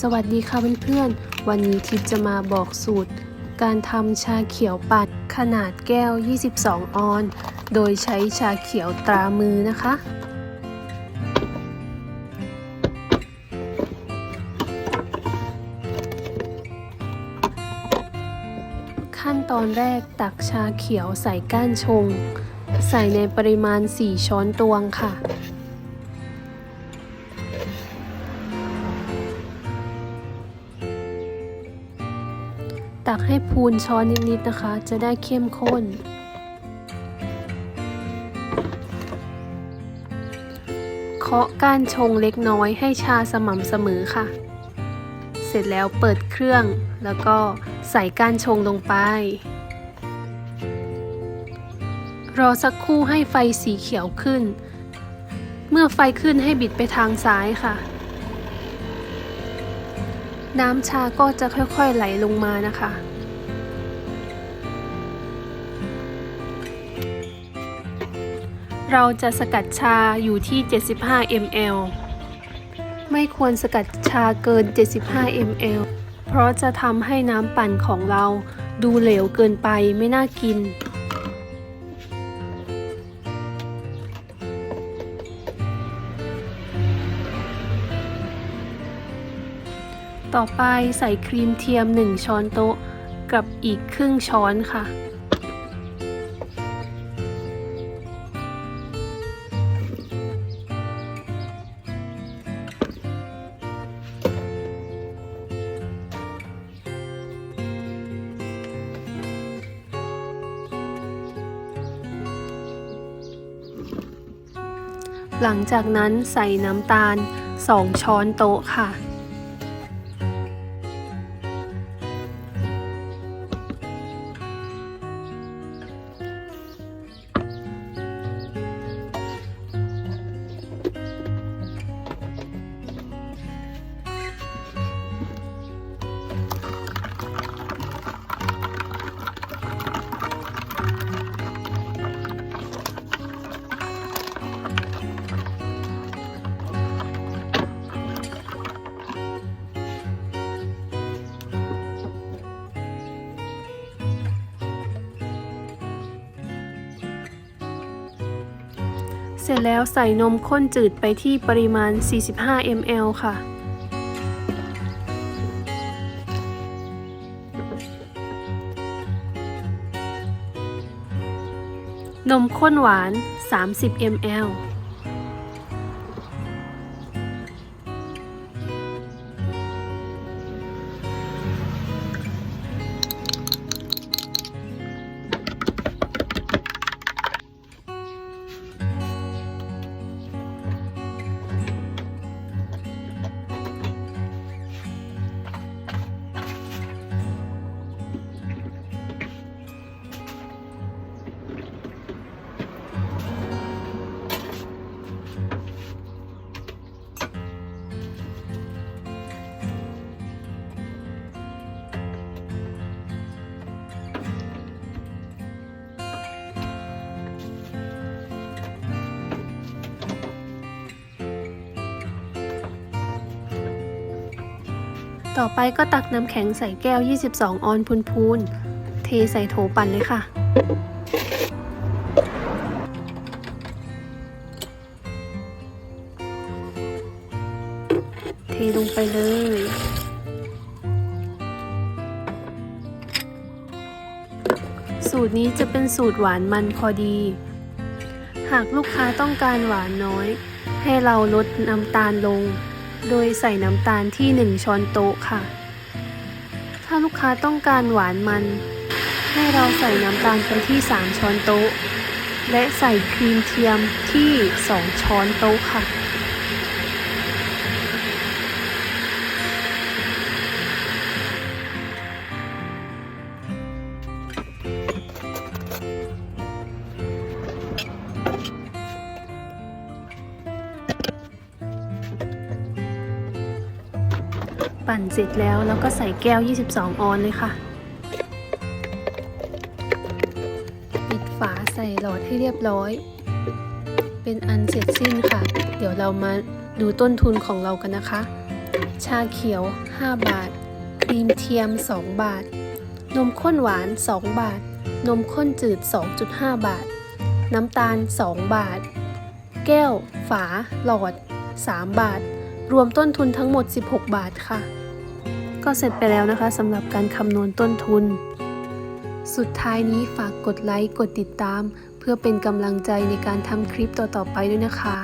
สวัสดีค่ะเพื่อนๆ วันนี้ทิพย์จะมาบอกสูตร การทำชาเขียวปั่นขนาดแก้ว 22 ออน โดยใช้ชาเขียวตรามือนะคะ ขั้นตอนแรกตักชาเขียวใส่ก้านชง ใส่ในปริมาณ 4 ช้อนตวงค่ะ ตักให้พูนช้อนนิดๆนะคะ จะได้เข้มข้น เคาะก้านชงเล็กน้อยให้ชาสม่ำเสมอค่ะ เสร็จแล้วเปิดเครื่อง แล้วก็ใส่ก้านชงลงไป รอสักครู่ให้ไฟสีเขียวขึ้น เมื่อไฟขึ้นให้บิดไปทางซ้ายค่ะ น้ำชาก็จะค่อยๆไหลลงมานะคะเราจะสกัดชาอยู่ที่ 75 ml ไม่ควรสกัดชาเกิน 75 ml เพราะจะทำให้น้ำปั่นของเราดูเหลวเกินไปไม่น่ากิน ต่อไปใส่ครีมเทียม 1 ช้อนโต๊ะ กับอีกครึ่งช้อนค่ะ หลังจากนั้นใส่น้ำตาล 2 ช้อนโต๊ะค่ะ เสร็จแล้วใส่นมข้นจืดไปที่ปริมาณ 45 ml ค่ะ นมข้นหวาน 30 ml ต่อไปก็ตักน้ำแข็งใส่แก้ว 22 ออนพูนๆ เทใส่โถปั่นเลยค่ะ เทลงไปเลยสูตรนี้จะเป็นสูตรหวานมันพอดี หากลูกค้าต้องการหวานน้อย ให้เราลดน้ำตาลลง โดยใส่น้ำตาลที่ 1 ช้อนโต๊ะค่ะ ถ้าลูกค้าต้องการหวานมัน ให้เราใส่น้ำตาลไปที่ 3 ช้อนโต๊ะ และใส่ครีมเทียมที่ 2 ช้อนโต๊ะค่ะ ปั่นเสร็จแล้วแล้วก็ใส่แก้ว 22 ออนเลยค่ะ ปิดฝาใส่หลอดให้เรียบร้อย เป็นอันเสร็จสิ้นค่ะ เดี๋ยวเรามาดูต้นทุนของเรากันนะคะ ชาเขียว 5 บาท ครีมเทียม 2 บาท นมข้นหวาน 2 บาท นมข้นจืด 2.5 บาท น้ำตาล 2 บาท แก้ว ฝา หลอด 3 บาท รวมต้นทุนทั้งหมด 16 บาทค่ะ ก็เสร็จไปแล้วนะคะสำหรับการคำนวณต้นทุน สุดท้ายนี้ฝากกดไลค์ กดติดตาม เพื่อเป็นกำลังใจในการทำคลิปต่อๆไปด้วยนะคะ